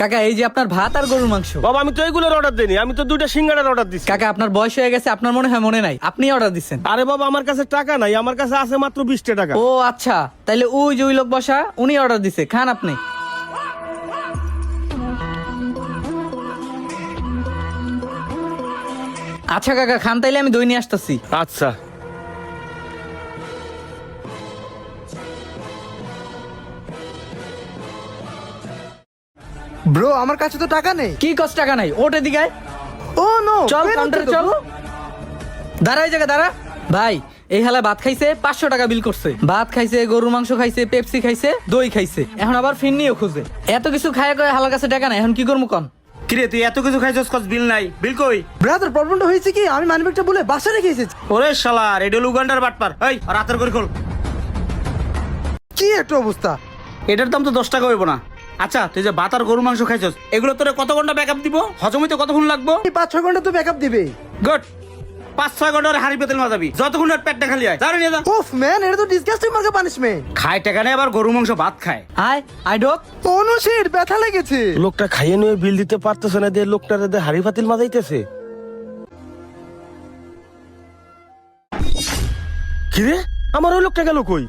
কাকা এই যে আপনার ভাত আর গরুর মাংস। বাবা আমি তো এইগুলোর অর্ডার দিইনি আমি তো দুইটা সিঙ্গাড়ার অর্ডার দিচ্ছি কাকা আপনার বয়স হয়ে গেছে আপনার মনে হয় মনে নাই। আপনি অর্ডার দিচ্ছেন আরে বাবা আমার কাছে টাকা নাই আমার কাছে আছে মাত্র বিশটা টাকা। ও আচ্ছা। তাইলে ওই যে ওই লোক বসা উনি অর্ডার দিছে। খান আপনি। আচ্ছা কাকা খান তাইলে আমি দই নিয়ে আসতেছি। আচ্ছা। ব্রো আমার কাছে তো টাকা নেই। কি কষ্ট টাকা নাই? ওটে দিকে ও নো চল কাউন্টারে চল। দাঁড়া এই জায়গা দাঁড়া। ভাই এই হালে ভাত খাইছে পাঁচশো টাকা বিল করছে। ভাত খাইছে গরুর মাংস খাইছে পেপসি খাইছে দই খাইছে। এখন আবার ফিরনিও খুঁজে। এত কিছু খায় কয়ে হালার কাছে টাকা নাই এখন কি করব কন? কিরে তুই এত কিছু খাইছস কস বিল নাই? বিল কই? ব্রাদার প্রবলেমটা হয়েছে কি? আমি মানিব্যাগটা বলে বাসা রেখে এসেছি। ওরে শালা রেডিও উগান্ডার বাটপার। এই রাতের করে খোল। কি একটা অবস্থা? এটার দাম তো দশ টাকা হইব না। আচ্ছা তুই যে ভাত আর গরু মাংস খাইছস এগুলো তোরে কত ঘণ্টা ব্যাকআপ দিব? হজম হইতে কতক্ষণ লাগবো? এই পাঁচ ছয় ঘণ্টা তো ব্যাকআপ দিবে। গুড পাঁচ ছয় ঘণ্টা হাড়ি পেতেল মাজাবি। যতক্ষণ ওর পেটটা খালি হয়। জানো নিয়ে যা। ওফ ম্যান এটা তো ডিসগাস্টিং মার্কা পানিশমেন্ট খায় টাকা নেই আবার গরু মাংস ভাত খায়। আয় আই ঢোক। অনুশীর ব্যথা লেগেছে। লোকটা খাইয়ে নিয়ে বিল দিতে পারতেছে না দিয়ে লোকটার হাড়ি ফাতিল মাজাইতেছে। কিরে আমার ওই লোকটা গেল কই?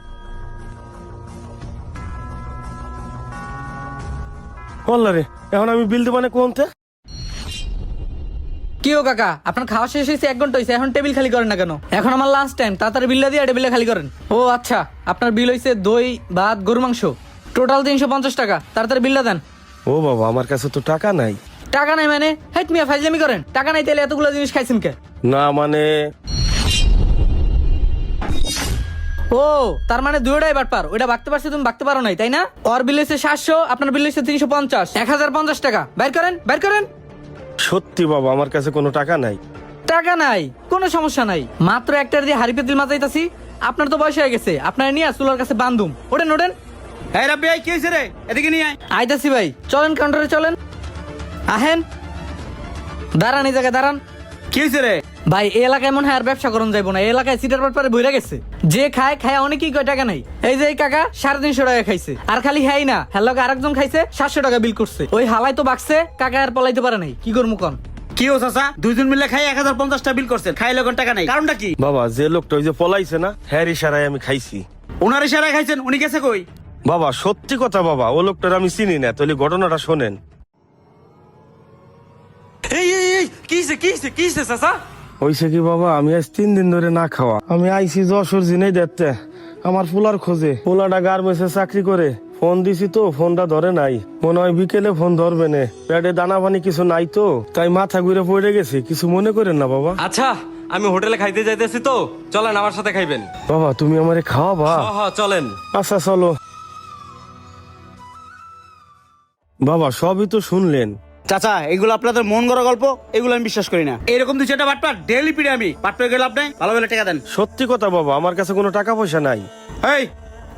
বললা রে এখন আমি বিল দেবানে কোনতে কি ও কাকা আপনার খাওয়া শেষ হয়েছে এক ঘণ্টা হয়েছে এখন টেবিল খালি করেন না কেন? এখন আমার লাঞ্চ টাইম তাড়াতাড়ি বিলটা দিয়ে টেবিলটা খালি করেন। ও আচ্ছা আপনার বিল হয়েছে দই ভাত গরু মাংস। টোটাল তিনশো পঞ্চাশ টাকা তাড়াতাড়ি বিলটা দেন। ও বাবা আমার কাছে তো টাকা নাই। টাকা নাই মানে? হেট মিয়া ফাইজলামি করেন। টাকা নাই তাহলে এতগুলো জিনিস খাইছেন কে? না মানে ও তার মানে দুইটাই বাটপার। ওইটা বাগতে পারছ তুমি বাগতে পারো নাই তাই না? ওর বিল হচ্ছে সাতশো আপনার বিল হচ্ছে তিনশো পঞ্চাশ। এক হাজার পঞ্চাশ টাকা। বের করেন বের করেন। সত্যি বাবা আমার কাছে কোনো টাকা নাই। টাকা নাই কোনো সমস্যা নাই। মাত্র একটার দিয়ে হাড়ি পেতিল মাজাইতাছি। আপনার তো বয়স হয়ে গেছে আপনার নিয়ে চুলার কাছে বান্ধুম। ওঠেন ওঠেন। এই রাব্বি এই কি হয়েছে রে? এদিকে নিয়ে আয়। আইতাছি ভাই চলেন কাউন্টারে চলেন। আহেন। দাঁড়ান এই জায়গায় দাঁড়ান। কি হয়েছে রে? ভাই এই এলাকায় মনে হয় আর ব্যবসা করুন যাইবো না। এই এলাকায় সিটার পাটপারে বইরা গেছে। যে খায় খায় অনেকেই কয় টাকা নাই। এই যে এই কাকা সাড়ে তিনশো টাকা খাইছে। আর খালি হ্যাঁ না। হ্যাঁ লোক আরেকজন খাইছে সাতশো টাকা বিল করছে। ওই হালাই তো বাকছে কাকা আর পলাইতে পারে নাই। কি করব কন? কি ও চাচা? দুইজন মিলে খাই এক হাজার পঞ্চাশটা বিল করছেন খাইলে কোন টাকা নাই? কারণটা কি? বাবা যে লোকটা ওই যে পলাইছে না হ্যার ইশারায় আমি খাইছি। ওনার ইশারায় খাইছেন উনি গেছে কই? বাবা সত্যি কথা বাবা ও লোকটার আমি চিনি না তাহলে ঘটনাটা শোনেন। এই এই এই কিসে কিসে কিসে চাচা? হইছে কি বাবা আমি আজ তিন দিন ধরে না খাওয়া। আমি আইসি যশোর জিনেই দেখতে আমার পোলার খোঁজে। পোলাটা গার্মেন্টসে চাকরি করে ফোন দিছি তো ফোনটা ধরে নাই। মনে হয় বিকেলে ফোন ধরবে না। পেটে দানা পানি কিছু নাই তো তাই মাথা ঘুরে পড়ে গেছে কিছু মনে করেন না বাবা। আচ্ছা আমি হোটেলে খাইতে যাইতেছি তো চলেন আমার সাথে খাইবেন। বাবা তুমি আমারে খাওয়াবা? হ হ চলেন। আচ্ছা চলো। বাবা সবই তো শুনলেন। চাচা এগুলো আপনাদের মন গড়া গল্প এগুলো আমি বিশ্বাস করি না। এরকম দুই চারটা বাটপার ডেলি পিড়ে আমি। বাটপার গেলে আপনি ভালো ভালো টাকা দেন। সত্যি কথা বাবা আমার কাছে কোনো টাকা পয়সা নাই। এই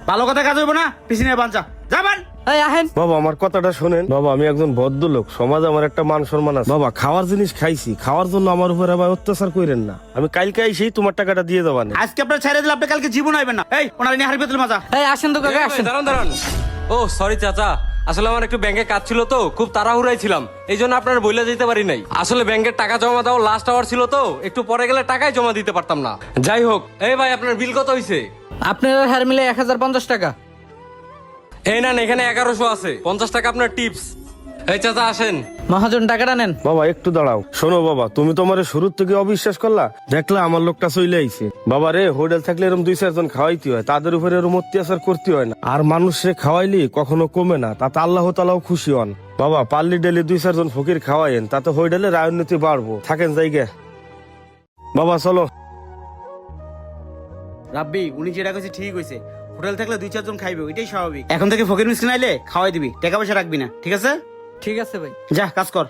ভালো কথা কাজ হইব না পিছনে বাঞ্চা। যাবেন এই আহেন। বাবা আমার কথাটা শোনেন। বাবা আমি একজন ভদ্রলোক সমাজ আমার একটা মান সম্মান আছে। বাবা খাওয়ার জিনিস খাইছি খাওয়ার জন্য আমার উপর আবার অত্যাচার করেন না। আমি কালকে এসেই তোমার টাকাটা দিয়ে দেবা আজকে আপনার ছেড়ে দিলে আপনি কালকে জীবন আইবেন না। এই ওনার নিয়ে হারি পেতেল মাজা। এই আসেন তো কাকা আসেন। দাঁড়ান দাঁড়ান। ও সরি চাচা। আসলে আমার একটু ব্যাংকে কাজ ছিল তো খুব তাড়াহুড়াই ছিলাম। এই জন্য আপনার বইলে যেতে পারি নাই। আসলে ব্যাংকের টাকা জমা দাও লাস্ট আওয়ার ছিল তো একটু পরে গেলে টাকাই জমা দিতে পারতাম না। যাই হোক এই ভাই আপনার বিল কত হয়েছে আপনার হার মিলে এক হাজার পঞ্চাশ টাকা। এই না এখানে এগারোশো আছে। পঞ্চাশ টাকা আপনার টিপস এই চাচা আসেন। মহাজন টাকাটা নেন। বাবা একটু দাঁড়াও। শোনো বাবা তুমি তো আমার শুরুর থেকে অবিশ্বাস করলা। দেখলা আমার লোকটা চলে আইছে। বাবা রে হোটেল থাকলে এরকম দুই চারজন খাওয়াইতে হয়। তাদের উপরে এরকম অত্যাচার করতে হয় না। আর মানুষে খাওয়াইলি কখনো কমে না। তাতে আল্লাহ তালাও খুশি হন। বাবা পারলি ডেলি দুই চারজন ফকির খাওয়াইন তাতে হোটেলে রাজনীতি বাড়বো। থাকেন জায়গা। বাবা চলো। রাব্বি উনি যেটা কইছে ঠিক হইছে হোটেল থাকলে দুই চারজন খাইবে ওইটাই স্বাভাবিক। এখন থেকে ফকির মিসকিন আইলে খাওয়াই দিবি। টাকা পয়সা রাখবি না ঠিক আছে? ঠিক আছে ভাই। যা কাজ কর।